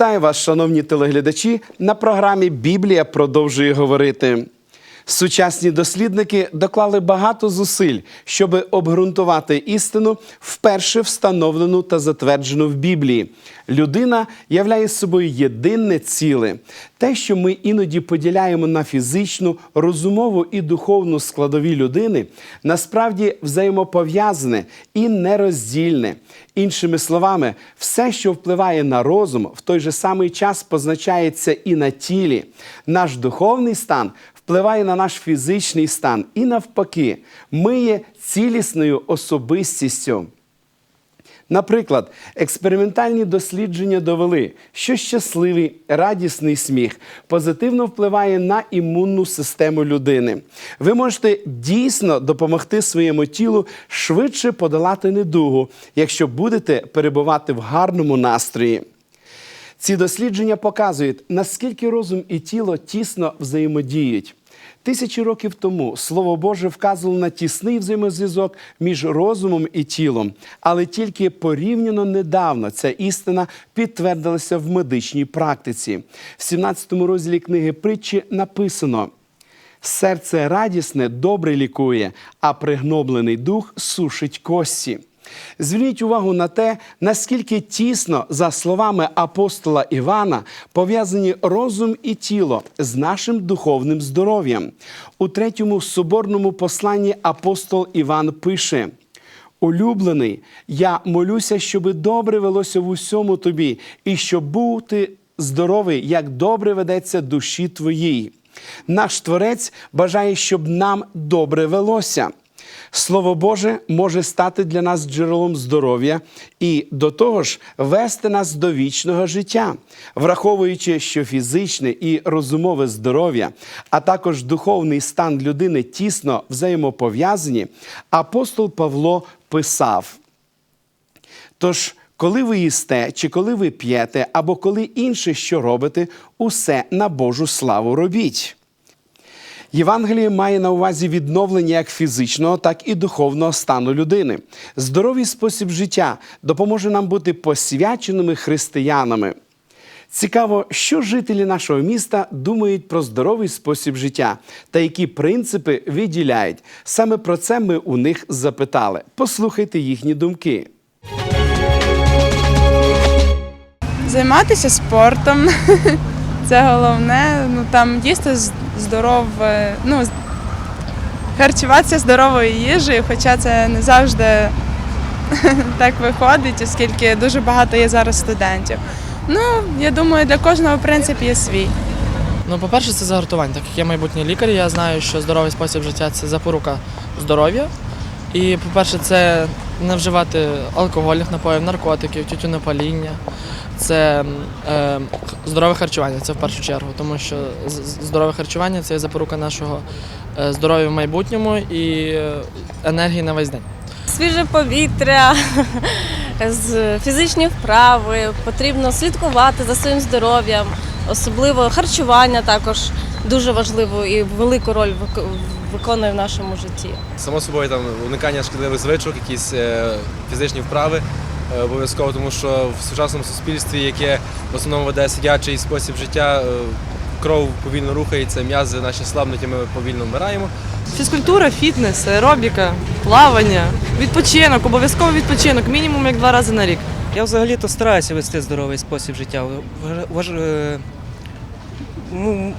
Вітаю вас, шановні телеглядачі. На програмі Біблія продовжує говорити. Сучасні дослідники доклали багато зусиль, щоб обґрунтувати істину, вперше встановлену та затверджену в Біблії. Людина являє собою єдине ціле. Те, що ми іноді поділяємо на фізичну, розумову і духовну складові людини, насправді взаємопов'язане і нероздільне. Іншими словами, все, що впливає на розум, в той же самий час позначається і на тілі. Наш духовний стан впливає на наш фізичний стан і навпаки, ми є цілісною особистістю. Наприклад, експериментальні дослідження довели, що щасливий радісний сміх позитивно впливає на імунну систему людини. Ви можете дійсно допомогти своєму тілу швидше подолати недугу, якщо будете перебувати в гарному настрої. Ці дослідження показують, наскільки розум і тіло тісно взаємодіють. Тисячі років тому Слово Боже вказувало на тісний взаємозв'язок між розумом і тілом, але тільки порівняно недавно ця істина підтвердилася в медичній практиці. В 17 розділі книги притчі написано. Серце радісне добре лікує, а пригноблений дух сушить кості. Зверніть увагу на те, наскільки тісно, за словами апостола Івана, пов'язані розум і тіло з нашим духовним здоров'ям. У третьому соборному посланні апостол Іван пише. Улюблений, я молюся, щоб добре велося в усьому тобі, і щоб бути здоровий, як добре ведеться душі твоїй. Наш Творець бажає, щоб нам добре велося. Слово Боже може стати для нас джерелом здоров'я і до того ж вести нас до вічного життя, враховуючи, що фізичне і розумове здоров'я, а також духовний стан людини тісно взаємопов'язані, апостол Павло писав. Тож, коли ви їсте, чи коли ви п'єте, або коли інше що робите, усе на Божу славу робіть. Євангеліє має на увазі відновлення як фізичного, так і духовного стану людини. Здоровий спосіб життя допоможе нам бути посвяченими християнами. Цікаво, що жителі нашого міста думають про здоровий спосіб життя та які принципи виділяють. Саме про це ми у них запитали. Послухайте їхні думки. Займатися спортом. Це головне. Ну там з- здорове, ну харчуватися здоровою їжею, хоча це не завжди так виходить, оскільки дуже багато є зараз студентів. Ну, я думаю, для кожного принцип є свій. Ну, по-перше, це загартування. Так як я майбутній лікар, я знаю, що здоровий спосіб життя це запорука здоров'я. І, по-перше, це не вживати алкогольних напоїв, наркотиків, тютюнопаління. Це е, здорове харчування, це в першу чергу, тому що здорове харчування це є запорука нашого е, здоров'я в майбутньому і е, енергії на весь день. свіже повітря, фізичні вправи, потрібно слідкувати за своїм здоров'ям, особливо харчування також дуже важливу і велику роль вик- виконує в нашому житті. Само собою там уникання шкідливих звичок, якісь е, фізичні вправи обов'язково, тому що в сучасному суспільстві, яке в основному веде сидячий спосіб життя, е, кров повільно рухається, м'язи наші слабнуть, і ми повільно вмираємо. Фізкультура, фітнес, аеробіка, плавання, відпочинок, обов'язково відпочинок, мінімум як два рази на рік. Я взагалі-то стараюся вести здоровий спосіб життя. Важ- е, ну,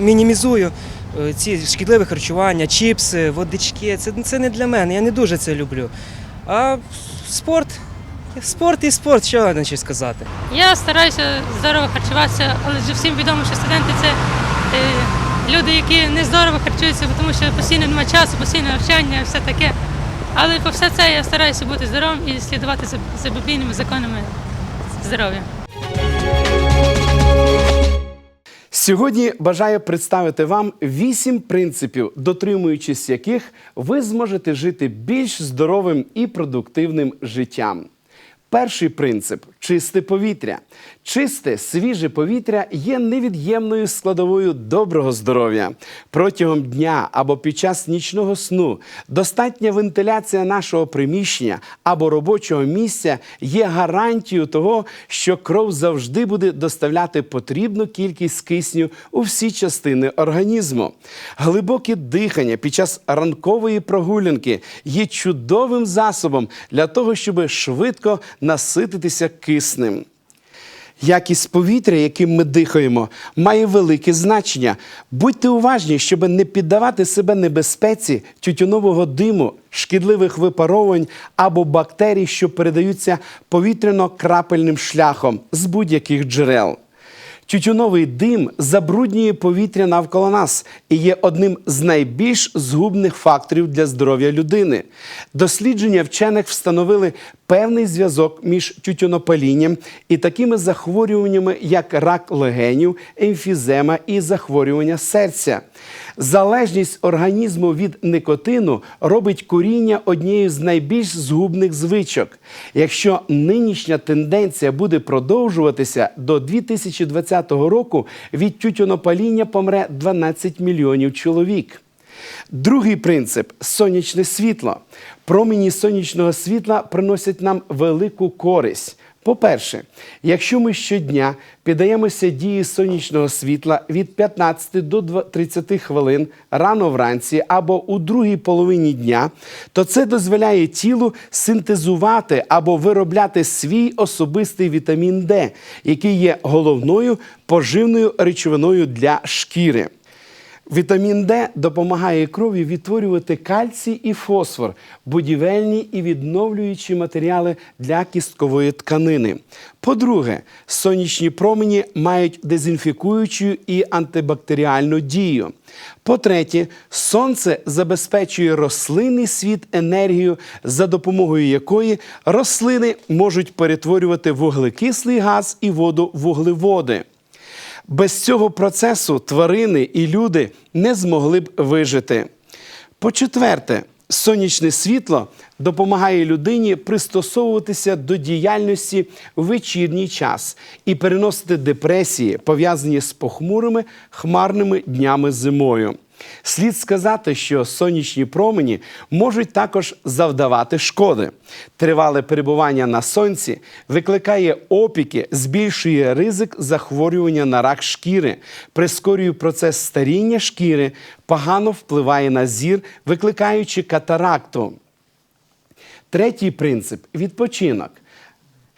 мінімізую е, ці шкідливі харчування, чіпси, водички. Це, це не для мене, я не дуже це люблю. А спорт, спорт і спорт, що я хочу сказати. Я стараюся здорово харчуватися, але всім відомо, що студенти це е, люди, які не здорово харчуються, тому що постійно немає часу, постійне навчання, все таке. Але по все це я стараюся бути здоровим і слідувати за, за біблійними законами здоров'я. Сьогодні бажаю представити вам вісім принципів, дотримуючись яких ви зможете жити більш здоровим і продуктивним життям. Перший принцип чисте повітря. Чисте, свіже повітря є невід'ємною складовою доброго здоров'я. Протягом дня або під час нічного сну достатня вентиляція нашого приміщення або робочого місця є гарантією того, що кров завжди буде доставляти потрібну кількість кисню у всі частини організму. Глибоке дихання під час ранкової прогулянки є чудовим засобом для того, щоб швидко насититися киснем. Якість повітря, яким ми дихаємо, має велике значення. Будьте уважні, щоб не піддавати себе небезпеці тютюнового диму, шкідливих випаровувань або бактерій, що передаються повітряно-крапельним шляхом з будь-яких джерел. Тютюновий дим забруднює повітря навколо нас і є одним з найбільш згубних факторів для здоров'я людини. Дослідження вчених встановили певний зв'язок між тютюнопалінням і такими захворюваннями, як рак легенів, емфізема і захворювання серця. Залежність організму від никотину робить куріння однією з найбільш згубних звичок. Якщо нинішня тенденція буде продовжуватися до 2020 року, від тютюнопаління помре 12 мільйонів чоловік. Другий принцип сонячне світло. Промені сонячного світла приносять нам велику користь. По-перше, якщо ми щодня піддаємося дії сонячного світла від 15 до 30 хвилин рано вранці або у другій половині дня, то це дозволяє тілу синтезувати або виробляти свій особистий вітамін Д, який є головною поживною речовиною для шкіри. Вітамін Д допомагає крові відтворювати кальцій і фосфор, будівельні і відновлюючі матеріали для кісткової тканини. По-друге, сонячні промені мають дезінфікуючу і антибактеріальну дію. По-третє, сонце забезпечує рослинний світ енергію, за допомогою якої рослини можуть перетворювати вуглекислий газ і воду вуглеводи. Без цього процесу тварини і люди не змогли б вижити. По-четверте, сонячне світло допомагає людині пристосовуватися до діяльності в вечірній час і переносити депресії, пов'язані з похмурими хмарними днями зимою. Слід сказати, що сонячні промені можуть також завдавати шкоди. Тривале перебування на сонці викликає опіки, збільшує ризик захворювання на рак шкіри, прискорює процес старіння шкіри, погано впливає на зір, викликаючи катаракту. Третій принцип відпочинок.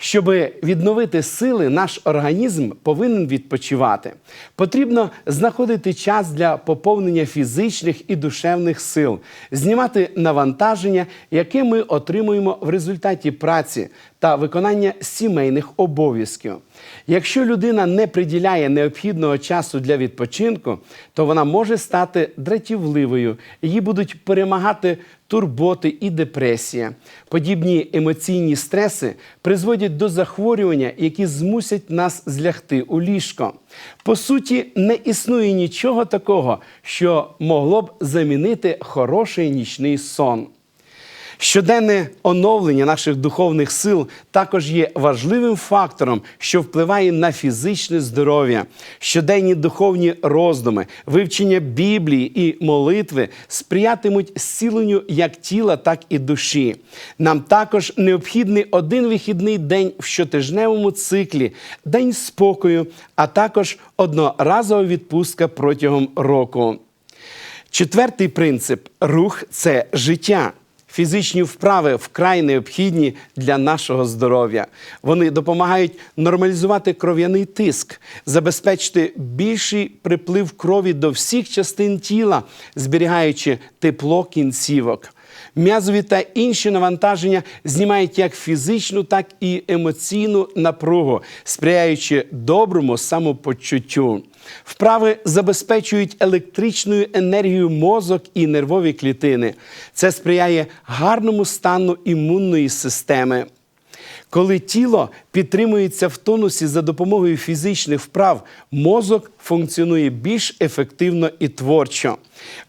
Щоб відновити сили, наш організм повинен відпочивати. Потрібно знаходити час для поповнення фізичних і душевних сил, знімати навантаження, яке ми отримуємо в результаті праці та виконання сімейних обов'язків. Якщо людина не приділяє необхідного часу для відпочинку, то вона може стати дратівливою, її будуть перемагати турботи і депресія. Подібні емоційні стреси призводять до захворювання, які змусять нас злягти у ліжко. По суті, не існує нічого такого, що могло б замінити хороший нічний сон. Щоденне оновлення наших духовних сил також є важливим фактором, що впливає на фізичне здоров'я. Щоденні духовні роздуми, вивчення Біблії і молитви сприятимуть зціленню як тіла, так і душі. Нам також необхідний один вихідний день в щотижневому циклі, день спокою, а також одноразова відпустка протягом року. Четвертий принцип рух це життя. Фізичні вправи вкрай необхідні для нашого здоров'я. Вони допомагають нормалізувати кров'яний тиск, забезпечити більший приплив крові до всіх частин тіла, зберігаючи тепло кінцівок. М'язові та інші навантаження знімають як фізичну, так і емоційну напругу, сприяючи доброму самопочуттю. Вправи забезпечують електричною енергією мозок і нервові клітини. Це сприяє гарному стану імунної системи. Коли тіло підтримується в тонусі за допомогою фізичних вправ, мозок функціонує більш ефективно і творчо.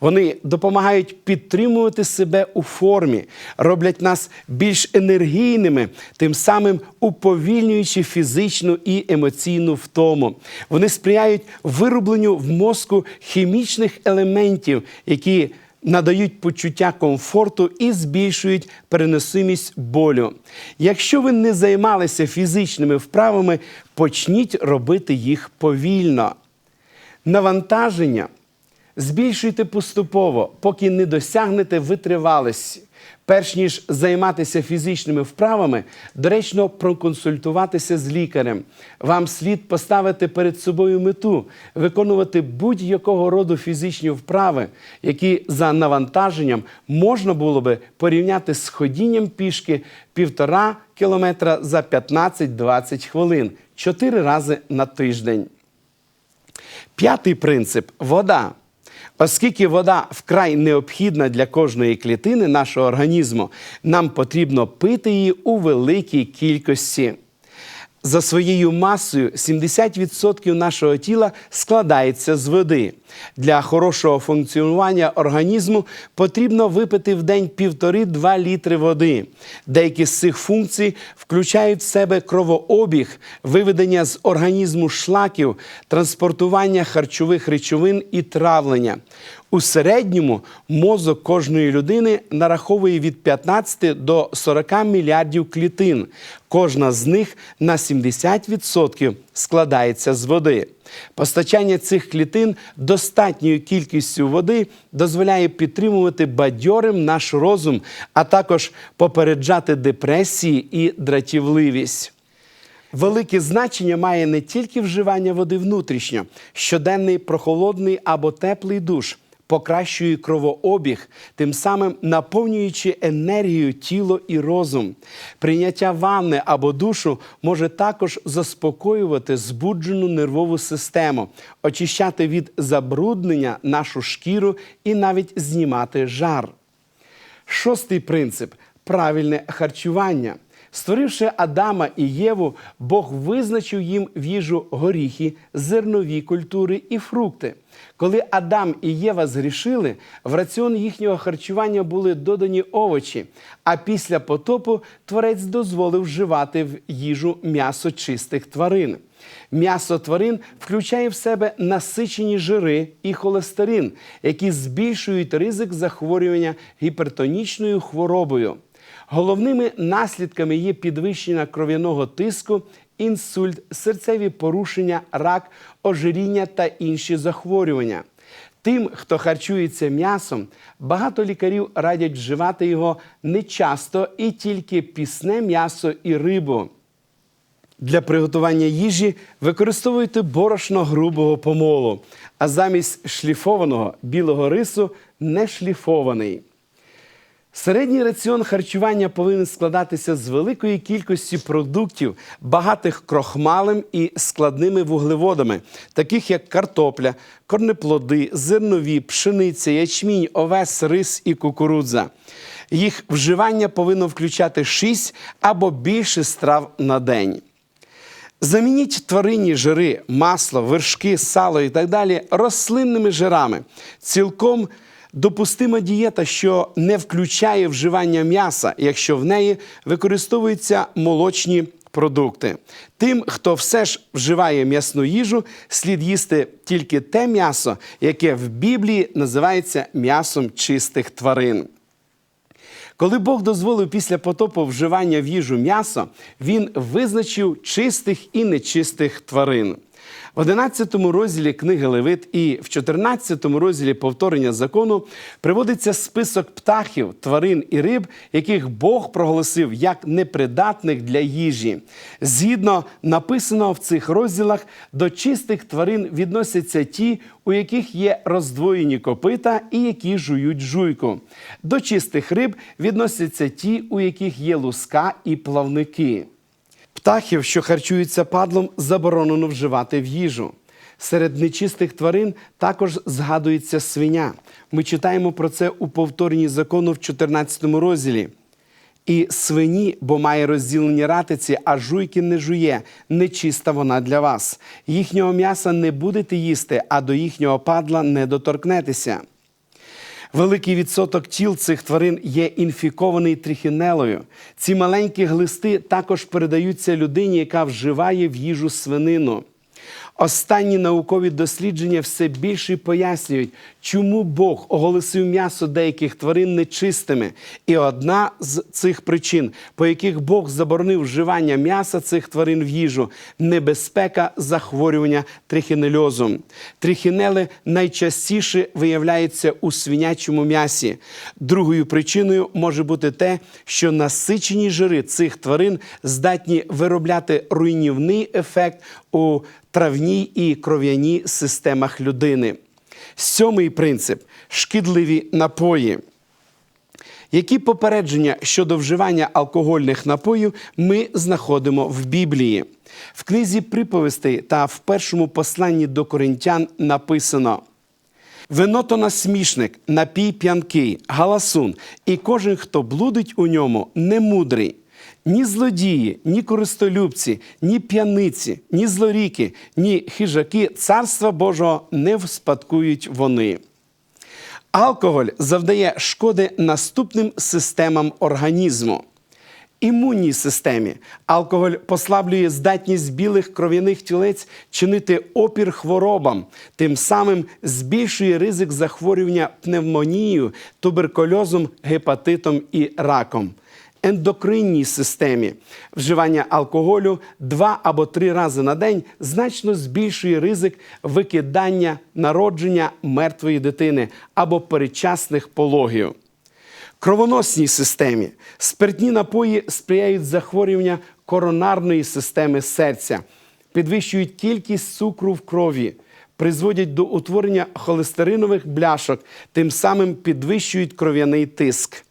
Вони допомагають підтримувати себе у формі, роблять нас більш енергійними, тим самим уповільнюючи фізичну і емоційну втому. Вони сприяють виробленню в мозку хімічних елементів, які надають почуття комфорту і збільшують переносимість болю. Якщо ви не займалися фізичними вправами, почніть робити їх повільно. Навантаження збільшуйте поступово, поки не досягнете витривалості. Перш ніж займатися фізичними вправами, доречно проконсультуватися з лікарем. Вам слід поставити перед собою мету виконувати будь-якого роду фізичні вправи, які за навантаженням можна було би порівняти з ходінням пішки півтора кілометра за 15-20 хвилин, чотири рази на тиждень. П'ятий принцип вода. Оскільки вода вкрай необхідна для кожної клітини нашого організму, нам потрібно пити її у великій кількості. За своєю масою 70% нашого тіла складається з води. Для хорошого функціонування організму потрібно випити в день 1,5-2 літри води. Деякі з цих функцій включають в себе кровообіг, виведення з організму шлаків, транспортування харчових речовин і травлення. У середньому мозок кожної людини нараховує від 15 до 40 мільярдів клітин. Кожна з них на 70% складається з води. Постачання цих клітин достатньою кількістю води дозволяє підтримувати бадьорим наш розум, а також попереджати депресії і дратівливість. Велике значення має не тільки вживання води внутрішньо, щоденний прохолодний або теплий душ покращує кровообіг, тим самим наповнюючи енергію тіло і розум. Прийняття ванни або душу може також заспокоювати збуджену нервову систему, очищати від забруднення нашу шкіру і навіть знімати жар. Шостий принцип правильне харчування. Створивши Адама і Єву, Бог визначив їм в їжу горіхи, зернові культури і фрукти. Коли Адам і Єва згрішили, в раціон їхнього харчування були додані овочі, а після потопу творець дозволив вживати в їжу м'ясо чистих тварин. М'ясо тварин включає в себе насичені жири і холестерин, які збільшують ризик захворювання гіпертонічною хворобою. Головними наслідками є підвищення кров'яного тиску, інсульт, серцеві порушення, рак, ожиріння та інші захворювання. Тим, хто харчується м'ясом, багато лікарів радять вживати його не часто і тільки пісне м'ясо і рибу. Для приготування їжі використовуйте борошно грубого помолу, а замість шліфованого білого рису не шліфований. Середній раціон харчування повинен складатися з великої кількості продуктів, багатих крохмалем і складними вуглеводами, таких як картопля, корнеплоди, зернові, пшениця, ячмінь, овес, рис і кукурудза. Їх вживання повинно включати 6 або більше страв на день. Замініть тваринні жири, масло, вершки, сало і так далі рослинними жирами. Цілком допустима дієта, що не включає вживання м'яса, якщо в неї використовуються молочні продукти. Тим, хто все ж вживає м'ясну їжу, слід їсти тільки те м'ясо, яке в Біблії називається м'ясом чистих тварин. Коли Бог дозволив після потопу вживання в їжу м'ясо, він визначив чистих і нечистих тварин. В 11 розділі книги Левит і в 14 розділі повторення закону приводиться список птахів, тварин і риб, яких Бог проголосив як непридатних для їжі. Згідно написаного в цих розділах, до чистих тварин відносяться ті, у яких є роздвоєні копита і які жують жуйку. До чистих риб відносяться ті, у яких є луска і плавники. Птахів, що харчуються падлом, заборонено вживати в їжу. Серед нечистих тварин також згадується свиня. Ми читаємо про це у повторенні закону в 14 розділі. І свині, бо має розділені ратиці, а жуйки не жує, нечиста вона для вас. Їхнього м'яса не будете їсти, а до їхнього падла не доторкнетеся. Великий відсоток тіл цих тварин є інфікований трихінелою. Ці маленькі глисти також передаються людині, яка вживає в їжу свинину. Останні наукові дослідження все більше пояснюють, чому Бог оголосив м'ясо деяких тварин нечистими. І одна з цих причин, по яких Бог заборонив вживання м'яса цих тварин в їжу, небезпека захворювання трихінельозом. Трихінели найчастіше виявляються у свинячому м'ясі. Другою причиною може бути те, що насичені жири цих тварин здатні виробляти руйнівний ефект у травній і кров'яній системах людини. Сьомий принцип шкідливі напої. Які попередження щодо вживання алкогольних напоїв ми знаходимо в Біблії? В книзі приповістей та в першому посланні до коринтян написано. Вино то насмішник, напій п'янкий, галасун, і кожен, хто блудить у ньому, не мудрий. Ні злодії, ні користолюбці, ні п'яниці, ні злоріки, ні хижаки царства Божого не вспадкують вони. Алкоголь завдає шкоди наступним системам організму. Імунній системі алкоголь послаблює здатність білих кров'яних тілець чинити опір хворобам, тим самим збільшує ризик захворювання пневмонією, туберкульозом, гепатитом і раком. Ендокринній системі вживання алкоголю два або три рази на день значно збільшує ризик викидання народження мертвої дитини або передчасних пологів. Кровоносній системі спиртні напої сприяють захворювання коронарної системи серця, підвищують кількість цукру в крові, призводять до утворення холестеринових бляшок, тим самим підвищують кров'яний тиск.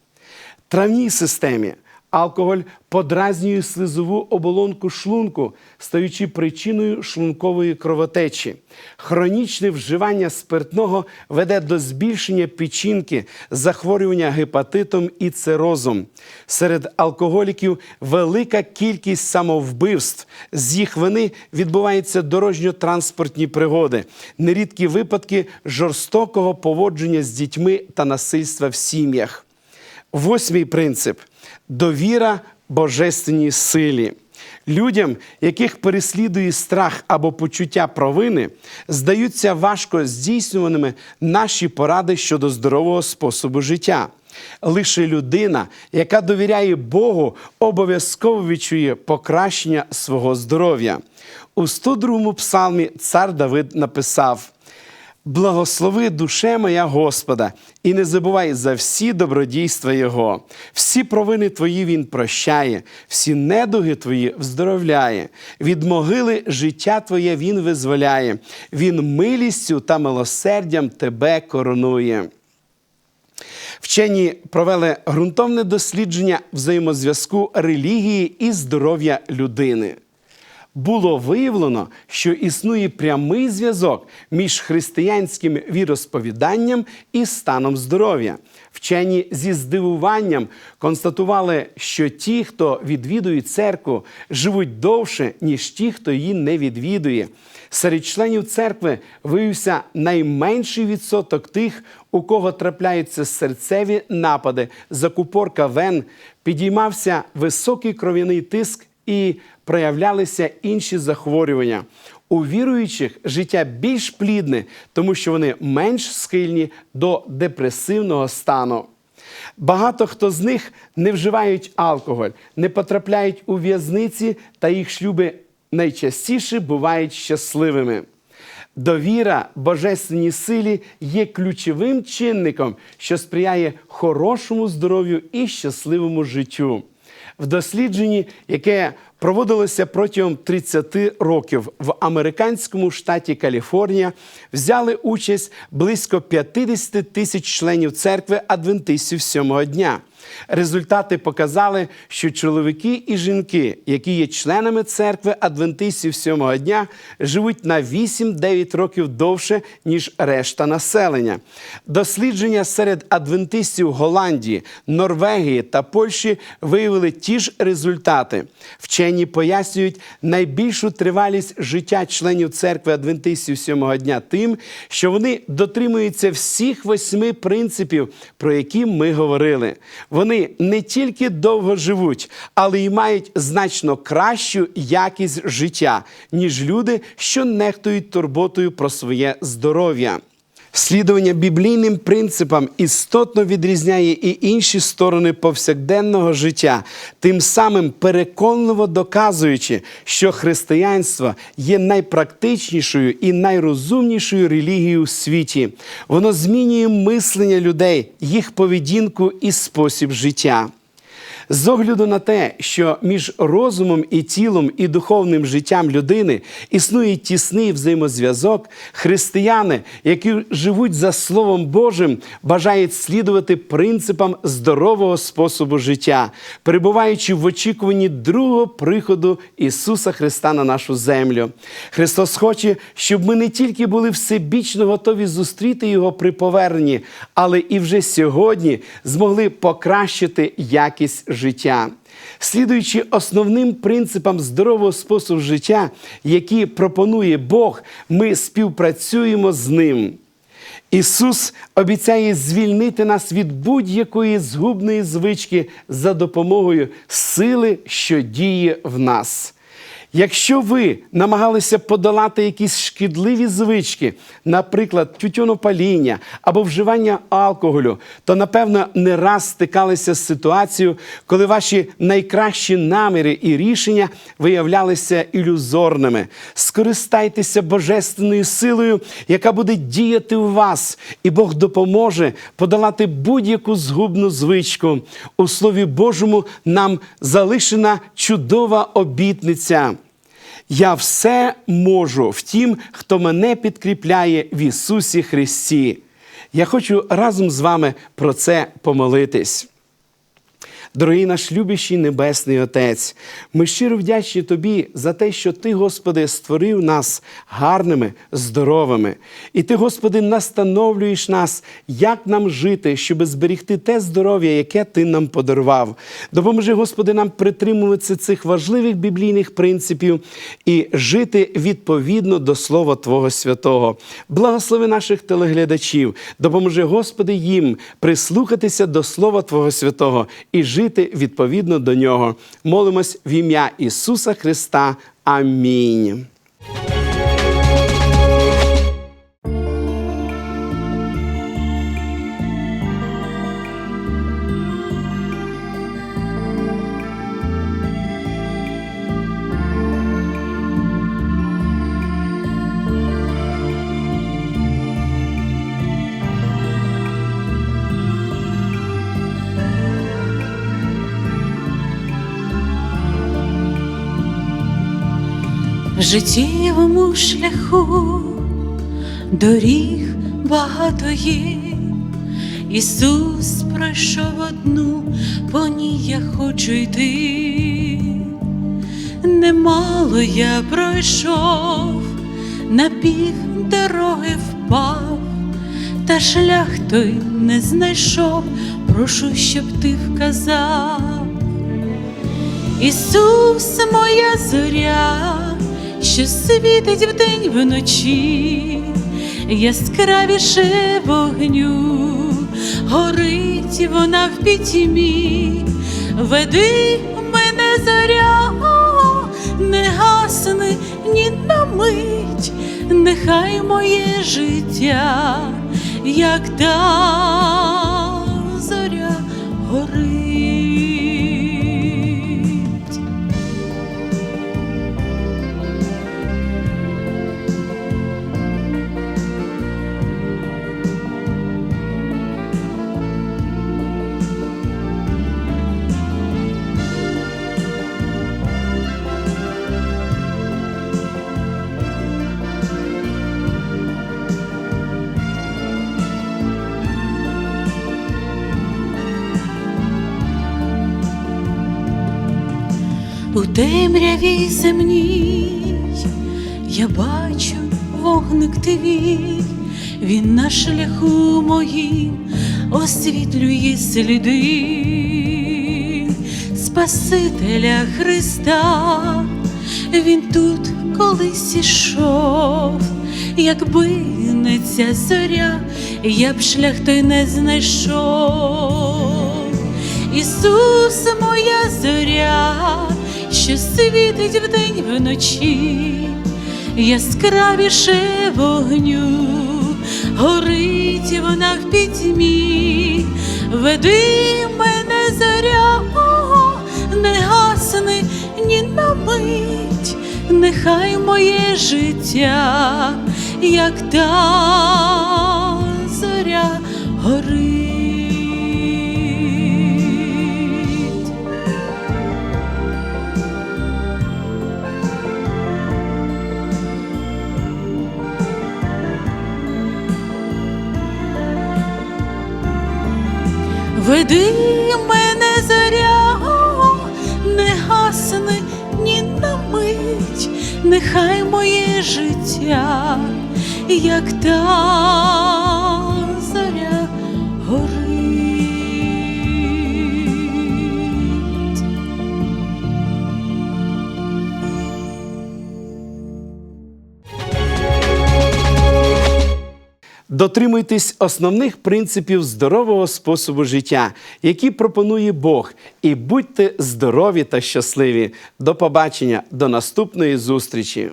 Травній системі алкоголь подразнює слизову оболонку шлунку, стаючи причиною шлункової кровотечі. Хронічне вживання спиртного веде до збільшення печінки, захворювання гепатитом і цирозом. Серед алкоголіків велика кількість самовбивств. З їх вини відбуваються дорожньо-транспортні пригоди, нерідкі випадки жорстокого поводження з дітьми та насильства в сім'ях. Восьмий принцип довіра божественній силі. Людям, яких переслідує страх або почуття провини, здаються важко здійснюваними наші поради щодо здорового способу життя. Лише людина, яка довіряє Богу, обов'язково відчує покращення свого здоров'я. У 102-му псалмі цар Давид написав. Благослови душе моя Господа, і не забувай за всі добродійства Його. Всі провини твої Він прощає, всі недуги твої вздоровляє. Від могили життя Твоє Він визволяє, Він милістю та милосердям тебе коронує. Вчені провели ґрунтовне дослідження взаємозв'язку релігії і здоров'я людини. Було виявлено, що існує прямий зв'язок між християнським віросповіданням і станом здоров'я. Вчені зі здивуванням констатували, що ті, хто відвідує церкву, живуть довше, ніж ті, хто її не відвідує. Серед членів церкви виявився найменший відсоток тих, у кого трапляються серцеві напади, закупорка вен, підіймався високий кров'яний тиск і проявлялися інші захворювання. У віруючих життя більш плідне, тому що вони менш схильні до депресивного стану. Багато хто з них не вживають алкоголь, не потрапляють у в'язниці, та їх шлюби найчастіше бувають щасливими. Довіра божественній силі є ключовим чинником, що сприяє хорошому здоров'ю і щасливому життю. В дослідженні, яке проводилося протягом 30 років в американському штаті Каліфорнія. Взяли участь близько 50 тисяч членів церкви адвентистів сьомого дня. Результати показали, що чоловіки і жінки, які є членами церкви адвентистів сьомого дня, живуть на 8-9 років довше, ніж решта населення. Дослідження серед адвентистів Голландії, Норвегії та Польщі виявили ті ж результати. Вчені пояснюють найбільшу тривалість життя членів церкви адвентистів сьомого дня тим, що вони дотримуються всіх восьми принципів, про які ми говорили. Вони не тільки довго живуть, але й мають значно кращу якість життя, ніж люди, що нехтують турботою про своє здоров'я. Слідування біблійним принципам істотно відрізняє і інші сторони повсякденного життя, тим самим переконливо доказуючи, що християнство є найпрактичнішою і найрозумнішою релігією у світі. Воно змінює мислення людей, їх поведінку і спосіб життя. З огляду на те, що між розумом і тілом і духовним життям людини існує тісний взаємозв'язок, християни, які живуть за Словом Божим, бажають слідувати принципам здорового способу життя, перебуваючи в очікуванні другого приходу Ісуса Христа на нашу землю. Христос хоче, щоб ми не тільки були всебічно готові зустріти Його при поверненні, але і вже сьогодні змогли покращити якість. Слідуючи основним принципам здорового способу життя, які пропонує Бог, ми співпрацюємо з ним. Ісус обіцяє звільнити нас від будь-якої згубної звички за допомогою сили, що діє в нас. Якщо ви намагалися подолати якісь шкідливі звички, наприклад, тютюнопаління або вживання алкоголю, то напевно не раз стикалися з ситуацією, коли ваші найкращі наміри і рішення виявлялися ілюзорними. Скористайтеся божественною силою, яка буде діяти у вас, і Бог допоможе подолати будь-яку згубну звичку. У Слові Божому нам залишена чудова обітниця. Я все можу в тім, хто мене підкріпляє в Ісусі Христі. Я хочу разом з вами про це помолитись. Дорогий наш любящий Небесний Отець, ми щиро вдячні Тобі за те, що Ти, Господи, створив нас гарними, здоровими. І Ти, Господи, настановлюєш нас, як нам жити, щоб зберігти те здоров'я, яке Ти нам подарував. Допоможи, Господи, нам притримуватися цих важливих біблійних принципів і жити відповідно до Слова Твого Святого. Благослови наших телеглядачів, допоможи, Господи, їм прислухатися до Слова Твого Святого і жити відповідно до нього. Молимось в ім'я Ісуса Христа. Амінь. Життєвому шляху доріг багато є. Ісус пройшов одну, по ній я хочу йти. Немало я пройшов, на пів дороги впав, та шлях той не знайшов, прошу, щоб ти вказав. Ісус, моя зоря, що світить вдень вночі, яскравіше вогню, горить вона в пітьмі, веди мене зоря, не гасни ні на мить, нехай моє життя, як та зоря горить. Земній, я бачу вогник твій, він на шляху моїм освітлює сліди. Спасителя Христа, він тут колись ішов, якби не ця зоря, я б шлях той не знайшов. Ісус, моя зоря, що світить вдень вночі, яскравіше вогню, горить вона в пітьмі, веди мене зоря, не гасни ні на мить, нехай моє життя, як та зоря горить. Веди мене зоря, не гасни ні на мить, нехай моє життя, як та Дотримуйтесь основних принципів здорового способу життя, які пропонує Бог, і будьте здорові та щасливі. До побачення, до наступної зустрічі.